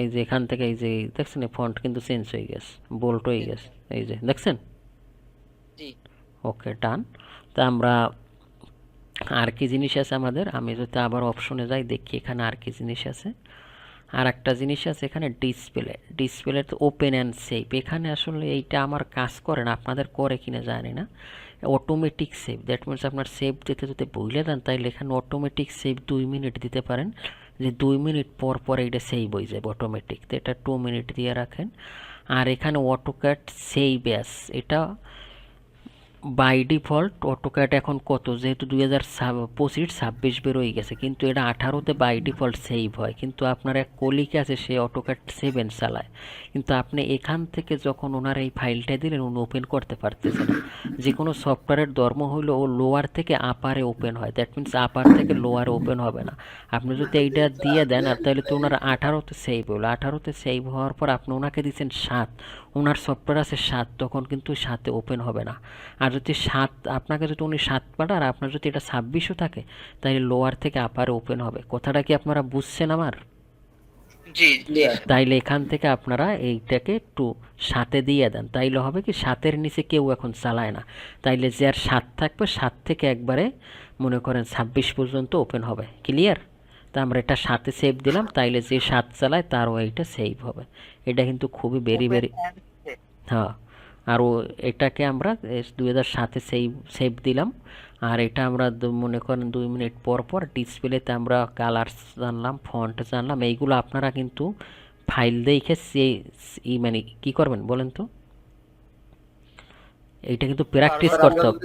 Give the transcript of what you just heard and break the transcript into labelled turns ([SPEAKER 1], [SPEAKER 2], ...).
[SPEAKER 1] এই যে এখান থেকে এই যে দেখছেন ফন্ট কিন্তু চেঞ্জ হয়ে গেছে বোল্ট হয়ে গেছে এই যে দেখছেন?
[SPEAKER 2] জি।
[SPEAKER 1] ওকে ডান তা আমরা আর কি জিনিস আছে আমাদের? আমি যদি আবার অপশনে যাই দেখি এখানে আর কি জিনিস আছে। আর একটা জিনিস আছে এখানে ডিসপ্লে ডিসপ্লে তো ওপেন অ্যান্ড সেভ এখানে আসলে এইটা আমার কাজ করে না আপনাদের করে কিনা জানি না। অটোমেটিক সেভ দ্যাট মিনস আপনার সেভ দিতে যদি ভুলে দেন তাইলে এখানে অটোমেটিক সেভ দুই মিনিট দিতে পারেন। যে দুই মিনিট পর পর এইটা সেভ হয়ে যাবে অটোমেটিক তো এটা টু মিনিট দিয়ে রাখেন। আর এখানে অটোক্যাট সেই ব্যাস এটা বাই ডিফল্ট অটোক্যাট এখন কত? যেহেতু দুই হাজার পঁচিশ ছাব্বিশ বেরোয় গেছে, কিন্তু এটা আঠারোতে বাই ডিফল্ট সেভ হয়। কিন্তু আপনার এক কলিক আছে, সে অটোক্যাট সেভেন চালায়। কিন্তু আপনি এখান থেকে যখন ওনার এই ফাইলটা দিলেন, উনি ওপেন করতে পারতেছে না। যে কোনো সফটওয়্যারের ধর্ম হইল ও লোয়ার থেকে আপারে ওপেন হয়। দ্যাট মিনস আপার থেকে লোয়ারে ওপেন হবে না। আপনি যদি এইটা দিয়ে দেন, আর তাহলে তো ওনার আঠারোতে সেভ হলো। আঠারোতে সেভ হওয়ার পর আপনি ওনাকে দিচ্ছেন সাত। ওনার সফটওয়্যার আছে সাত, তখন কিন্তু সাতে ওপেন হবে না। আর যদি সাত আপনাকে যদি উনি সাত পাঠান আর আপনার যদি এটা ছাব্বিশও থাকে তাহলে লোয়ার থেকে আপারে ওপেন হবে। কথাটা কি আপনারা বুঝছেন আমার? তাইলে এখান থেকে আপনারা এইটাকে একটু সাথে দিয়ে দেন। তাইলে হবে কি সাতের নিচে কেউ এখন চালায় না। তাইলে যে আর সাত থাকবে সাত থেকে একবারে মনে করেন ছাব্বিশ পর্যন্ত ওপেন হবে। ক্লিয়ার তা আমরা এটা সাথে সেভ দিলাম তাইলে যে সাত চালায় তারও এইটা সেভ হবে। এটা কিন্তু খুবই ভেরি ভেরি হ্যাঁ। আর ও এটাকে আমরা দুই হাজার সাতে সেভ সেভ দিলাম। আর এটা আমরা মনে করেন দুই মিনিট পর পর ডিসপ্লেতে আমরা কালার্স জানলাম ফন্ট জানলাম। এইগুলো আপনারা কিন্তু ফাইল দেখে সে ই মানে কি করবেন বলেন তো? এইটা কিন্তু প্র্যাকটিস করতে হবে।